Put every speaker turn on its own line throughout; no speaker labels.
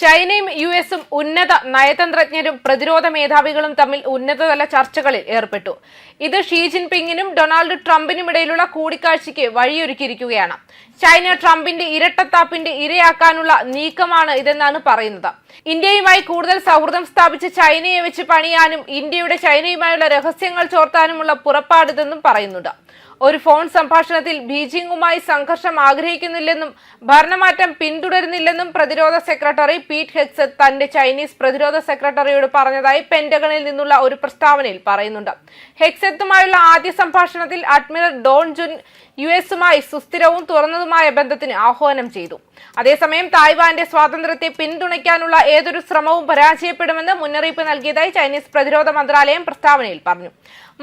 ചൈനയും യു എസും ഉന്നത നയതന്ത്രജ്ഞരും പ്രതിരോധ മേധാവികളും തമ്മിൽ ഉന്നതതല ചർച്ചകളിൽ ഏർപ്പെട്ടു. ഇത് ഷീ ജിൻപിങ്ങിനും ഡൊണാൾഡ് ട്രംപിനും ഇടയിലുള്ള കൂടിക്കാഴ്ചയ്ക്ക് വഴിയൊരുക്കിയിരിക്കുകയാണ്. ചൈന ട്രംപിന്റെ ഇരട്ടത്താപ്പിന്റെ ഇരയാക്കാനുള്ള നീക്കമാണ് ഇതെന്നാണ് പറയുന്നത്. ഇന്ത്യയുമായി കൂടുതൽ സൗഹൃദം സ്ഥാപിച്ച് ചൈനയെ വെച്ച് പണിയാനും ഇന്ത്യയുടെ ചൈനയുമായുള്ള രഹസ്യങ്ങൾ ചോർത്താനുമുള്ള പുറപ്പാടിതെന്നും പറയുന്നുണ്ട്. ഒരു ഫോൺ സംഭാഷണത്തിൽ ബീജിംഗുമായി സംഘർഷം ആഗ്രഹിക്കുന്നില്ലെന്നും ഭരണമാറ്റം പിന്തുടരുന്നില്ലെന്നും പ്രതിരോധ സെക്രട്ടറി പീറ്റ് ഹെക്സത്ത് തന്റെ ചൈനീസ് പ്രതിരോധ സെക്രട്ടറിയോട് പറഞ്ഞതായി പെന്റഗണിൽ നിന്നുള്ള ഒരു പ്രസ്താവനയിൽ പറയുന്നുണ്ട്. ഹെക്സത്തുമായുള്ള ആദ്യ സംഭാഷണത്തിൽ അഡ്മിറൽ ഡോൺ ജുൻ യു എസുമായി സുസ്ഥിരവും തുറന്നതുമായ ബന്ധത്തിന് ആഹ്വാനം ചെയ്തു. അതേസമയം തായ്വാന്റെ സ്വാതന്ത്ര്യത്തെ പിന്തുണയ്ക്കാനുള്ള ഏതൊരു ശ്രമവും പരാജയപ്പെടുമെന്ന് മുന്നറിയിപ്പ് നൽകിയതായി ചൈനീസ് പ്രതിരോധ മന്ത്രാലയം പ്രസ്താവനയിൽ പറഞ്ഞു.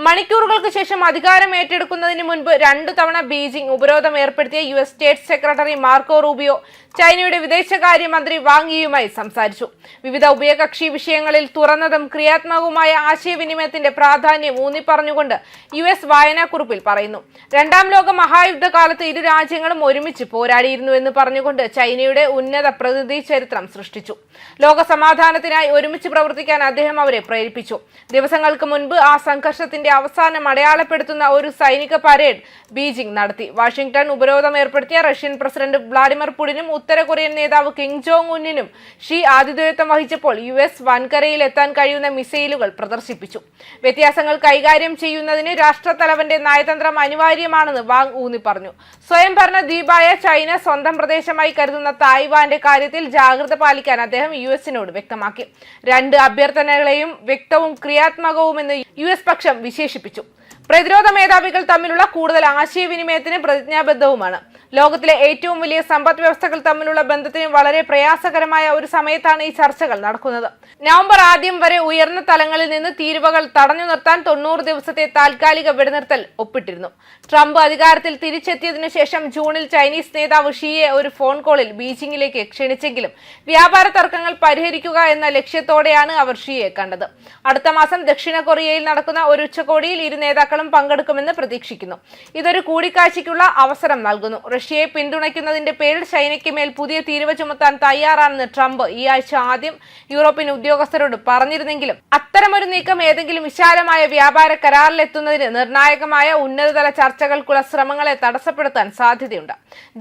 മണിക്കൂറുകൾക്ക് ശേഷം അധികാരം ഏറ്റെടുക്കുന്നതിന് മുൻപ് രണ്ടു തവണ ബീജിംഗ് ഉപരോധം ഏർപ്പെടുത്തിയ U S state secretary Marco Rubio ചൈനയുടെ വിദേശകാര്യമന്ത്രി വാങ്ങിയുമായി സംസാരിച്ചു. വിവിധ ഉഭയകക്ഷി വിഷയങ്ങളിൽ തുറന്നതും ക്രിയാത്മകവുമായ ആശയവിനിമയത്തിന്റെ പ്രാധാന്യം ഊന്നിപ്പറഞ്ഞുകൊണ്ട് യു എസ് വായനാക്കുറിപ്പിൽ പറയുന്നു. രണ്ടാം ലോക മഹായുദ്ധകാലത്ത് ഇരു രാജ്യങ്ങളും ഒരുമിച്ച് പോരാടിയിരുന്നു എന്ന് പറഞ്ഞുകൊണ്ട് ചൈനയുടെ ഉന്നത പ്രതിനിധി ചരിത്രം സൃഷ്ടിച്ചു. ലോക സമാധാനത്തിനായി ഒരുമിച്ച് പ്രവർത്തിക്കാൻ അദ്ദേഹം അവരെ പ്രേരിപ്പിച്ചു. ദിവസങ്ങൾക്ക് മുൻപ് ആ സംഘർഷത്തിന്റെ അവസാനം അടയാളപ്പെടുത്തുന്ന ഒരു സൈനിക പരേഡ് ബീജിംഗ് നടത്തി. വാഷിംഗ്ടൺ ഉപരോധം ഏർപ്പെടുത്തിയ റഷ്യൻ പ്രസിഡന്റ് വ്ളാഡിമിർ പുടിനും ഉത്തര കൊറിയൻ നേതാവ് കിം ജോങ് ഉന്നിനും ഷീ ആതിഥേയത്വം വഹിച്ചപ്പോൾ യു എസ് വൻകരയിൽ എത്താൻ കഴിയുന്ന മിസൈലുകൾ പ്രദർശിപ്പിച്ചു. വ്യത്യാസങ്ങൾ കൈകാര്യം ചെയ്യുന്നതിന് രാഷ്ട്രത്തലവന്റെ നയതന്ത്രം അനിവാര്യമാണെന്ന് വാങ് ഊന്നി പറഞ്ഞു. സ്വയംഭരണ ദ്വീപായ ചൈന സ്വന്തം പ്രദേശമായി കരുതുന്ന തായ്വാന്റെ കാര്യത്തിൽ ജാഗ്രത പാലിക്കാൻ അദ്ദേഹം യു എസിനോട് വ്യക്തമാക്കി. രണ്ട് അഭ്യർത്ഥനകളെയും വ്യക്തവും ക്രിയാത്മകവുമെന്ന് യു എസ് പക്ഷം വിശേഷിപ്പിച്ചു. പ്രതിരോധ മേധാവികൾ തമ്മിലുള്ള കൂടുതൽ ആശയവിനിമയത്തിന് പ്രതിജ്ഞാബദ്ധവുമാണ്. ലോകത്തിലെ ഏറ്റവും വലിയ സമ്പദ് വ്യവസ്ഥകൾ തമ്മിലുള്ള ബന്ധത്തിന് വളരെ പ്രയാസകരമായ ഒരു സമയത്താണ് ഈ ചർച്ചകൾ നടക്കുന്നത്. നവംബർ ആദ്യം വരെ ഉയർന്ന തലങ്ങളിൽ നിന്ന് തീരുവകൾ തടഞ്ഞു നിർത്താൻ തൊണ്ണൂറ് ദിവസത്തെ താൽക്കാലിക വെടിനിർത്തൽ ഒപ്പിട്ടിരുന്നു. ട്രംപ് അധികാരത്തിൽ തിരിച്ചെത്തിയതിനു ശേഷം ജൂണിൽ ചൈനീസ് നേതാവ് ഷിയെ ഒരു ഫോൺ കോളിൽ ബീജിംഗിലേക്ക് ക്ഷണിച്ചെങ്കിലും വ്യാപാര തർക്കങ്ങൾ പരിഹരിക്കുക എന്ന ലക്ഷ്യത്തോടെയാണ് അവർ ഷിയെ കണ്ടത്. അടുത്ത മാസം ദക്ഷിണ കൊറിയയിൽ നടക്കുന്ന ഒരു ഉച്ചകോടിയിൽ ഇരു നേതാക്കളും പങ്കെടുക്കുമെന്ന് പ്രതീക്ഷിക്കുന്നു. ഇതൊരു കൂടിക്കാഴ്ചയ്ക്കുള്ള അവസരം നൽകുന്നു. റഷ്യയെ പിന്തുണയ്ക്കുന്നതിന്റെ പേരിൽ ചൈനയ്ക്ക് മേൽ പുതിയ തീരുവ ചുമത്താൻ തയ്യാറാണെന്ന് ട്രംപ് ഈ ആഴ്ച ആദ്യം യൂറോപ്യൻ ഉദ്യോഗസ്ഥരോട് പറഞ്ഞിരുന്നെങ്കിലും അത്തരമൊരു നീക്കം ഏതെങ്കിലും വിശാലമായ വ്യാപാര കരാറിലെത്തുന്നതിന് നിർണായകമായ ഉന്നതതല ചർച്ചകൾക്കുള്ള ശ്രമങ്ങളെ തടസ്സപ്പെടുത്താൻ സാധ്യതയുണ്ട്.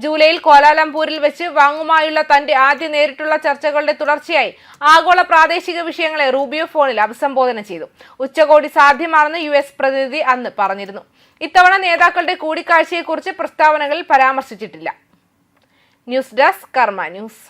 ജൂലൈയിൽ കോലാലംപൂരിൽ വെച്ച് വാങ്ങുമായുള്ള തന്റെ ആദ്യ നേരിട്ടുള്ള ചർച്ചകളുടെ തുടർച്ചയായി ആഗോള പ്രാദേശിക വിഷയങ്ങളെ റൂബിയോ ഫോണിൽ അഭിസംബോധന ചെയ്തു. ഉച്ചകോടി സാധ്യമാണെന്ന് യു പ്രതിനിധി അന്ന് പറഞ്ഞിരുന്നു. ഇത്തവണ നേതാക്കളുടെ കൂടിക്കാഴ്ചയെക്കുറിച്ച് പ്രസ്താവനകളിൽ പരാമർശിച്ചിട്ടില്ല ന്യൂസ് ഡെസ്ക് കർമ്മ ന്യൂസ്